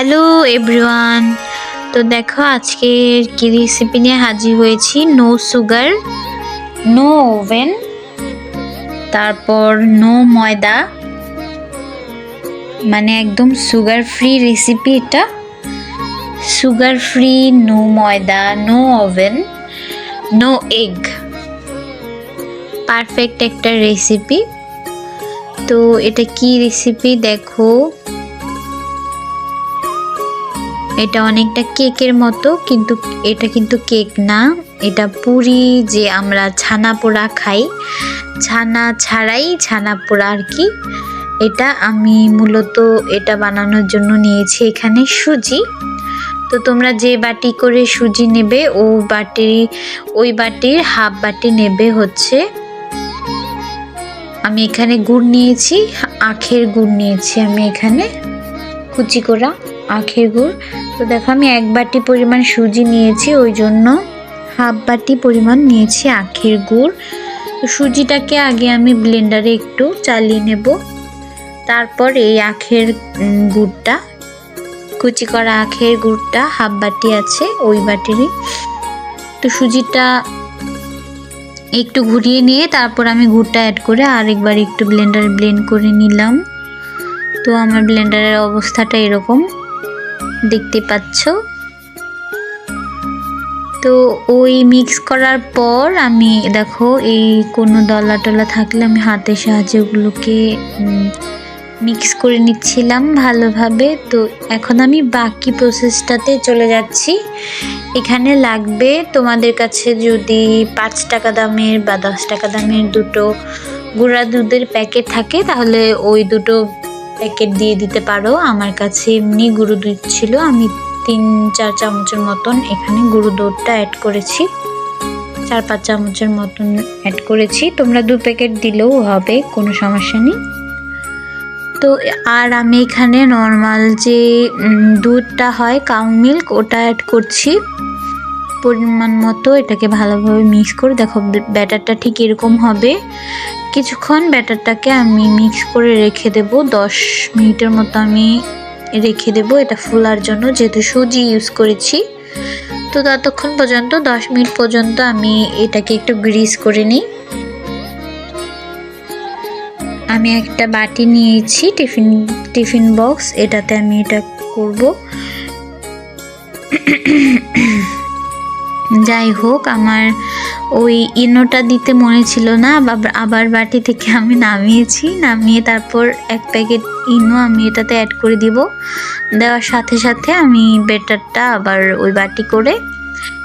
Hello everyone তো দেখো আজকে কি রেসিপি নিয়ে হাজির হয়েছি? নো সুগার নো ওভেন তারপর নো ময়দা। মানে একদম সুগার ফ্রি রেসিপি এটা। সুগার ফ্রি নো ময়দা no oven no egg perfect একটা রেসিপি তো এটা কি রেসিপি দেখো। এটা অনেকটা কেকের মতো, কিন্তু এটা কিন্তু কেক না। এটা পুরি যে আমরা ছানা পোড়া খাই। ছানা ছাড়াই ছানা পোড়া আর কি। এটা আমি মূলত এটা বানানোর জন্য নিয়েছি এখানে সুজি। তো তোমরা যে বাটি করে সুজি নেবে, ও বাটি, ওই বাটির হাফ বাটি নেবে হচ্ছে। আমি এখানে গুড় নিয়েছি, আখের গুড় নিয়েছি আমি এখানে। কুচি করা। আখের গুড়। তো দেখো, আমি এক বাটি পরিমাণ সুজি নিয়েছি, ওই জন্য হাফ বাটি পরিমাণ নিয়েছি আখের গুড়। তো সুজিটাকে আগে আমি ব্লেন্ডারে একটু চালিয়ে নেব। তারপর এই আখের গুড়টা, কুচি করা আখের গুড়টা হাফ বাটি আছে, ওই বাটিরই। তো সুজিটা একটু ঘুরিয়ে নিয়ে তারপর আমি গুড়টা অ্যাড করে আরেকবার একটু ব্লেন্ডারে ব্লেন্ড করে নিলাম। তো আমার ব্লেন্ডারের অবস্থাটা এরকম। দেখতে পাচ্ছ? তো ওই মিক্স করার পর আমি, দেখো, এই কোনো দলা টলা থাকলে আমি হাতের সাহায্যে ওগুলোকে মিক্স করে নিচ্ছিলাম ভালোভাবে। তো এখন আমি বাকি প্রসেসটাতে চলে যাচ্ছি। এখানে লাগবে তোমাদের কাছে যদি পাঁচ টাকা দামের বা দশ টাকা দামের দুটো গুঁড়া দুধের প্যাকেট থাকে, তাহলে ওই দুটো প্যাকেট দিয়ে দিতে পারো। আমার কাছে এমনি গুঁড়ো দুধ ছিল। আমি তিন, চার চামচের মতন এখানে গুঁড়ো দুধটা অ্যাড করেছি। চার, পাঁচ চামচের মতন অ্যাড করেছি। তোমরা দু প্যাকেট দিলেও হবে, কোনো সমস্যা নেই। তো, আর আমি এখানে নর্মাল যে দুধটা হয় কাউ মিল্ক ওটা অ্যাড করছি। পরিমাণ মতো এটাকে ভালোভাবে মিক্স করে, দেখো ব্যাটারটা ঠিক এরকম হবে। কিছুক্ষণ ব্যাটারটাকে আমি মিক্স করে রেখে দেব। দশ মিনিটের মতো আমি রেখে দেব এটা ফোলার জন্য, যেহেতু সুজি ইউজ করেছি। তো ততক্ষণ পর্যন্ত, দশ মিনিট পর্যন্ত আমি এটাকে একটু গ্রিস করে নিই। আমি একটা বাটি নিয়েছি, টিফিন টিফিন বক্স এটাতে আমি এটা করব। যাই হোক আমার ওই ইনোটা দিতে মনে ছিল না, আবার বাটি থেকে আমি নামিয়েছি, নামিয়ে তারপর এক প্যাকেট ইনো আমি এটাতে অ্যাড করে দিব। দেওয়ার সাথে সাথে আমি বেটারটা আবার ওই বাটি করে,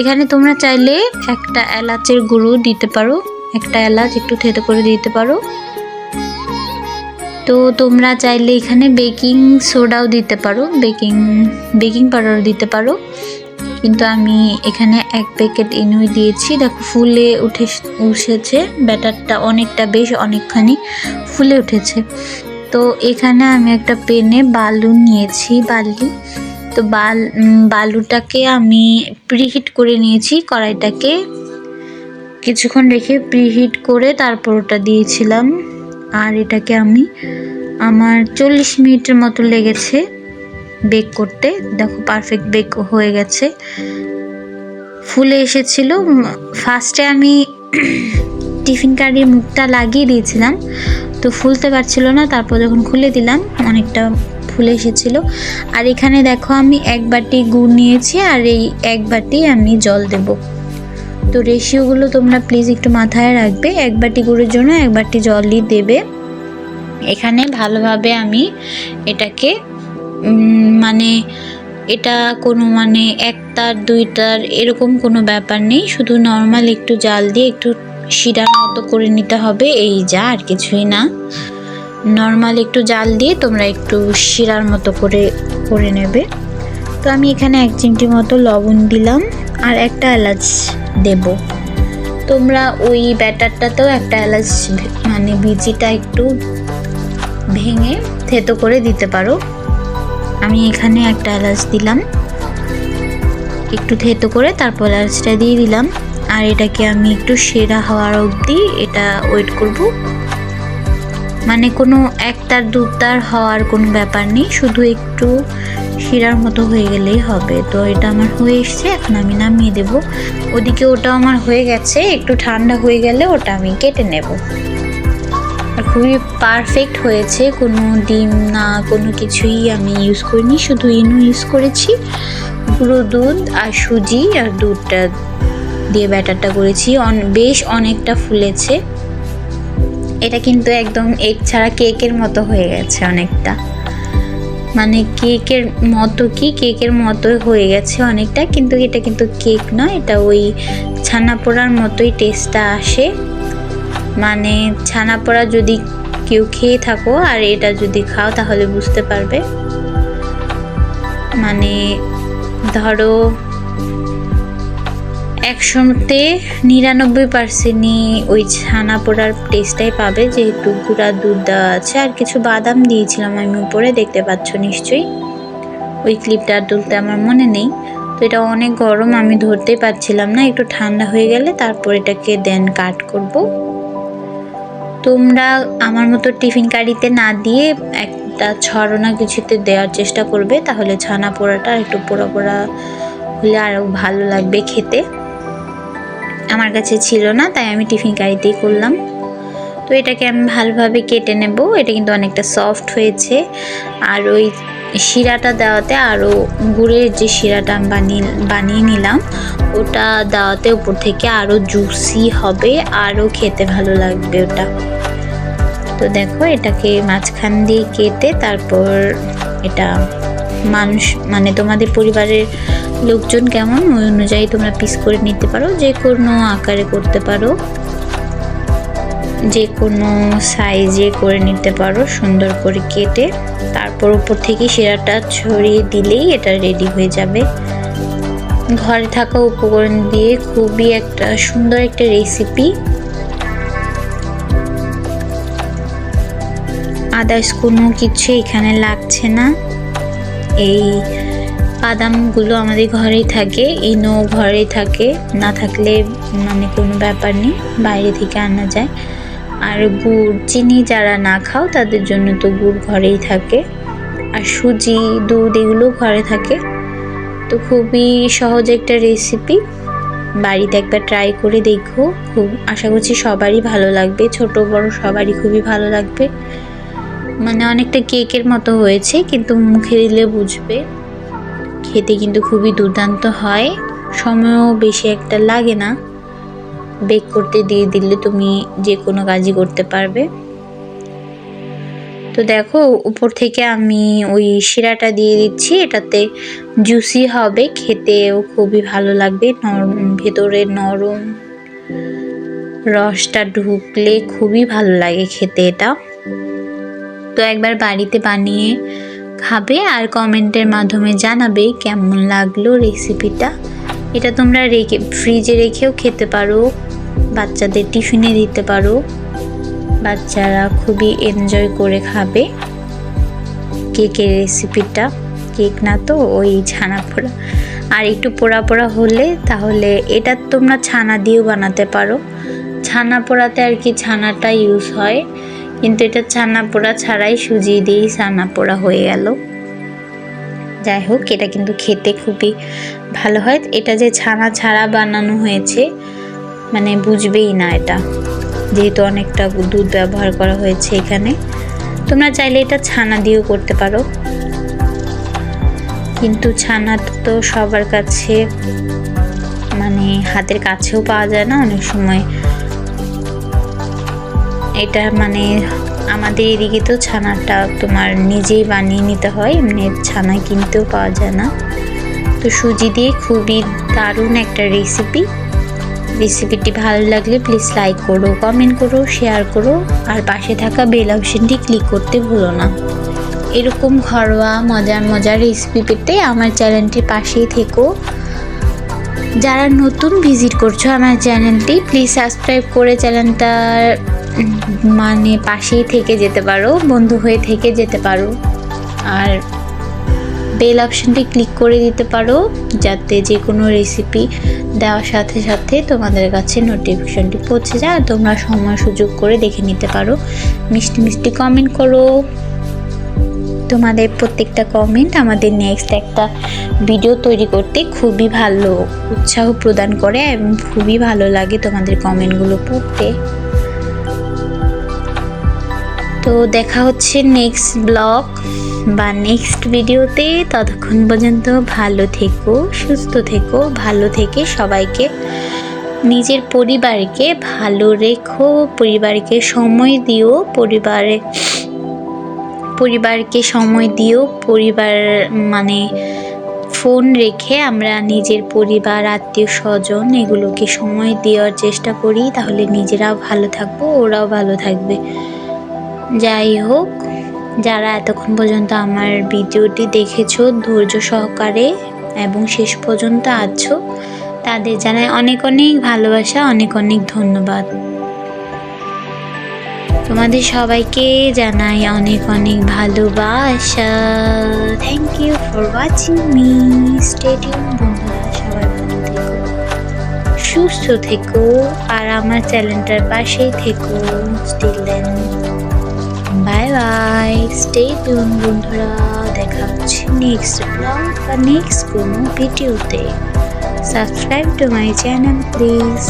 এখানে তোমরা চাইলে একটা এলাচের গুঁড়ো দিতে পারো, একটা এলাচ একটু থেতো করে দিতে পারো। তো তোমরা চাইলে এখানে বেকিং সোডাও দিতে পারো, বেকিং বেকিং পাউডার দিতে পারো। কিন্তু আমি এখানে এক প্যাকেট ইনুই দিয়েছি। দেখো, ফুলে উঠে উঠেছে। ব্যাটারটা অনেকটা বেশ অনেকখানি ফুলে উঠেছে। তো এখানে আমি একটা পেনে বালু নিয়েছি, বালি। তো বাল বালুটাকে আমি প্রিহিট করে নিয়েছি, কড়াইটাকে। কিছুক্ষণ রেখে প্রিহিট করে তারপর ওটা দিয়েছিলাম। আর এটাকে আমি আমার চল্লিশ মিনিটের মতো লেগেছে। বেক করতে। দেখো পারফেক্ট বেক হয়ে গেছে। ফুলে এসেছিল। ফার্স্টে আমি টিফিন কারির মুখটা লাগিয়ে দিয়েছিলাম। তো ফুলতে পারছিল না, তারপর যখন খুলে দিলাম, অনেকটা ফুলে এসেছিল। আর এখানে দেখো আমি এক বাটি গুড় নিয়েছি, আর এই এক বাটি আমি জল দেব। তো রেশিওগুলো তোমরা প্লিজ একটু মাথায় রাখবে। এক বাটি গুড়ের জন্য এক বাটি জলই দেবে। এখানে ভালোভাবে আমি এটাকে মানে এটা কোনো মানে একটার দুইটার এরকম কোনো ব্যাপার নেই। শুধু নর্মাল একটু জাল দিয়ে একটু শিরার মতো করে নিতে হবে, এই যা, আর কিছুই না। নর্মাল একটু জাল দিয়ে তোমরা একটু শিরার মতো করে করে নেবে। তো আমি এখানে এক চিমটি মতো লবণ দিলাম, আর একটা এলাচ দেব। তোমরা ওই ব্যাটারটাতেও একটা এলাচ মানে বিচিটা একটু ভেঙে থেতো করে দিতে পারো। আমি এখানে একটা এলাচ দিলাম। একটু থেতো করে তারপর এলাচটা দিয়ে দিলাম। আর এটাকে আমি একটু সেরা হওয়ার অবধি এটা ওয়েট করব। মানে কোনো একটার দুটার হওয়ার কোনো ব্যাপার নেই, শুধু একটু শিরার মতো হয়ে গেলেই হবে। তো এটা আমার হয়ে এসছে, এখন আমি নামিয়ে দেব। ওদিকে ওটা আমার হয়ে গেছে, একটু ঠান্ডা হয়ে গেলে ওটা আমি কেটে নেব। খুবই পারফেক্ট হয়েছে। কোনো ডিম না, কোনো কিছুই আমি ইউজ করিনি। শুধু ইনু ইউজ করেছি। গুঁড়ো দুধ আর সুজি আর দুধটা দিয়ে ব্যাটারটা করেছি। বেশ অনেকটা ফুলেছে। এটা কিন্তু একদম এগ ছাড়া কেকের মতো হয়ে গেছে অনেকটা। মানে কেকের মতো কি? কেকের মতো হয়ে গেছে অনেকটা। কিন্তু এটা কিন্তু কেক নয়, এটা ওই ছানা পোড়ার মতোই টেস্টটা আসে। মানে ছানা পোড়া যদি কেউ খেয়ে থাকো আর এটা যদি খাও তাহলে বুঝতে পারবে। মানে ধরো একশোতে নিরানব্বই পার্সেন্টই ওই ছানা পোড়ার টেস্টটাই পাবে, যেহেতু গুঁড়া দুধ দেওয়া আছে। আর কিছু বাদাম দিয়েছিলাম আমি উপরে, দেখতে পাচ্ছ নিশ্চয়ই। ওই ক্লিপটা তুলতে আমার মনে নেই। তো এটা অনেক গরম, আমি ধরতেই পারছিলাম না। একটু ঠান্ডা হয়ে গেলে তারপর এটাকে দেন কাট করব। তোমরা আমার মতো টিফিন কারিতে না দিয়ে একটা ছড়না কিছুতে দেওয়ার চেষ্টা করবে, তাহলে ছানা পোড়াটা একটু পোড়া পোড়া হলে আরও ভালো লাগবে খেতে। আমার কাছে ছিল না, তাই আমি টিফিন কারিতেই করলাম। তো এটাকে আমি ভালোভাবে কেটে নেব, এটা কিন্তু অনেকটা সফট হয়েছে। আর ওই শিরাটা দেওয়াতে আরও গুড়ের যে শিরাটা আমি বানিয়ে বানিয়ে নিলাম, ওটা দেওয়াতে উপর থেকে আরও জুসি হবে আরও খেতে ভালো লাগবে ওটা। তো দেখো, এটাকে মাঝখান দিয়ে কেটে তারপর এটা মানুষ মানে তোমাদের পরিবারের লোকজন কেমন? ওই অনুযায়ী তোমরা পিস করে নিতে পারো, যে কোনো আকারে করতে পারো। যে কোনো সাইজে করে নিতে পারো, সুন্দর করে কেটে। তারপর উপর থেকে শিরাটা ছড়িয়ে দিলেই এটা রেডি হয়ে যাবে। ঘরে থাকা উপকরণ দিয়ে খুবই একটা সুন্দর একটা রেসিপি আদার্স কোনো কিছু এখানে লাগছে না। এই বাদামগুলো আমাদের ঘরেই থাকে, ইনো ঘরেই থাকে, না থাকলে মানে কোনো ব্যাপার নেই, বাইরে থেকে আনা যায়। আর গুড়, চিনি যারা না খাও তাদের জন্য তো গুড় ঘরেই থাকে। আর সুজি, দুধ এগুলো ঘরে থাকে। তো খুবই সহজ একটা রেসিপি বাড়িতে একবার ট্রাই করে দেখো। খুব, আশা করছি সবারই ভালো লাগবে। ছোট, বড় সবারই খুবই ভালো লাগবে। মানে অনেকটা কেকের মতো হয়েছে, কিন্তু মুখে দিলে বুঝবে। খেতে কিন্তু খুবই দুর্দান্ত হয়, সময়ও বেশি একটা লাগে না। বেক করতে দিয়ে দিলে তুমি যে কোনো কাজই করতে পারবে। তো দেখো, উপর থেকে আমি ওই শিরাটা দিয়ে দিচ্ছি, এটাতে জুসি হবে, খেতেও খুবই ভালো লাগবে। নরম, ভেতরে নরম রসটা ঢুকলে খুবই ভালো লাগে খেতে এটা। তো একবার বাড়িতে বানিয়ে খাবে আর কমেন্টের মাধ্যমে জানাবে কেমন লাগল রেসিপিটা এটা তোমরা রেখে ফ্রিজে রেখেও খেতে পারো, বাচ্চাদের টিফিনে দিতে পারো, বাচ্চারা খুবই এনজয় করে খাবে কেকের রেসিপিটা কেক না তো, ওই ছানা পোড়া। আর একটু পোড়া পোড়া হলে তাহলে এটা তোমরা ছানা দিয়েও বানাতে পারো। ছানা পোড়াতে আর কি ছানাটা ইউজ হয়। কিন্তু এটা ছানা পোড়া ছাড়াই সুজি দিয়েই ছানা পোড়া হয়ে গেল। যাই হোক, এটা কিন্তু খেতে খুবই ভালো হয়। এটা যে ছানা ছাড়া বানানো হয়েছে মানে বুঝবেই না এটা। যেহেতু অনেকটা দুধ ব্যবহার করা হয়েছে এখানে। তোমরা চাইলে এটা ছানা দিয়েও করতে পারো। কিন্তু ছানা তো সবার কাছে মানে হাতের কাছেও পাওয়া যায় না অনেক সময়। এটা মানে আমাদের এদিকে তো ছানাটা তোমার নিজেই বানিয়ে নিতে হয়, এমনি ছানা কিনতেও পাওয়া যায় না। তো সুজি দিয়ে খুবই দারুণ একটা রেসিপি রেসিপিটি ভালো লাগলে প্লিজ লাইক করো কমেন্ট করো শেয়ার করো, আর পাশে থাকা বেল অপশনটি ক্লিক করতে ভুলো না। এরকম ঘরোয়া মজার মজার রেসিপি পেতে আমার চ্যানেলটির পাশেই থেকো। যারা নতুন ভিজিট করছ আমার চ্যানেলটি প্লিজ সাবস্ক্রাইব করে চ্যানেলটার মানে পাশেই থেকে যেতে পারো, বন্ধু হয়ে থেকে যেতে পারো। আর বেল অপশনটি ক্লিক করে দিতে পারো, যাতে যে কোনো রেসিপি দেওয়ার সাথে সাথে তোমাদের কাছে নোটিফিকেশনটি পৌঁছে যায় তোমরা সময় সুযোগ করে দেখে নিতে পারো। মিষ্টি মিষ্টি কমেন্ট করো। তোমাদের প্রত্যেকটা কমেন্ট আমাদের নেক্সট একটা ভিডিও তৈরি করতে খুবই ভালো উৎসাহ প্রদান করে এবং খুবই ভালো লাগে তোমাদের কমেন্টগুলো পড়তে। তো দেখা হচ্ছে নেক্সট ব্লগ বা নেক্সট ভিডিওতে ততক্ষণ পর্যন্ত ভালো থেকো, সুস্থ থেকো, ভালো থেকে সবাইকে, নিজের পরিবারকে ভালো রেখো, পরিবারকে সময় দিও, পরিবারে, পরিবারকে সময় দিও, পরিবার মানে ফোন রেখে আমরা নিজের পরিবার, আত্মীয় স্বজন এগুলোকে সময় দেওয়ার চেষ্টা করি, তাহলে নিজেরাও ভালো থাকব, ওরাও ভালো থাকবে। যাই হোক, যারা এতক্ষণ পর্যন্ত আমার ভিডিওটি দেখেছ, ধৈর্য সহকারে এবং শেষ পর্যন্ত আছো, তাদের জানাই অনেক অনেক ভালোবাসা, অনেক অনেক ধন্যবাদ। তোমাদের সবাইকে জানাই অনেক অনেক ভালোবাসা। Thank you for watching me stadium বন্ধুরা, সবাই ভালো থেকো, সুস্থ থেকো, আর আমার চ্যানেলটার পাশেই থেকো। Still then bye stay tune বন্ধুরা। দেখা হচ্ছে নেক্সট ব্লগ বা নেক্সট কোনো ভিডিওতে subscribe to my channel please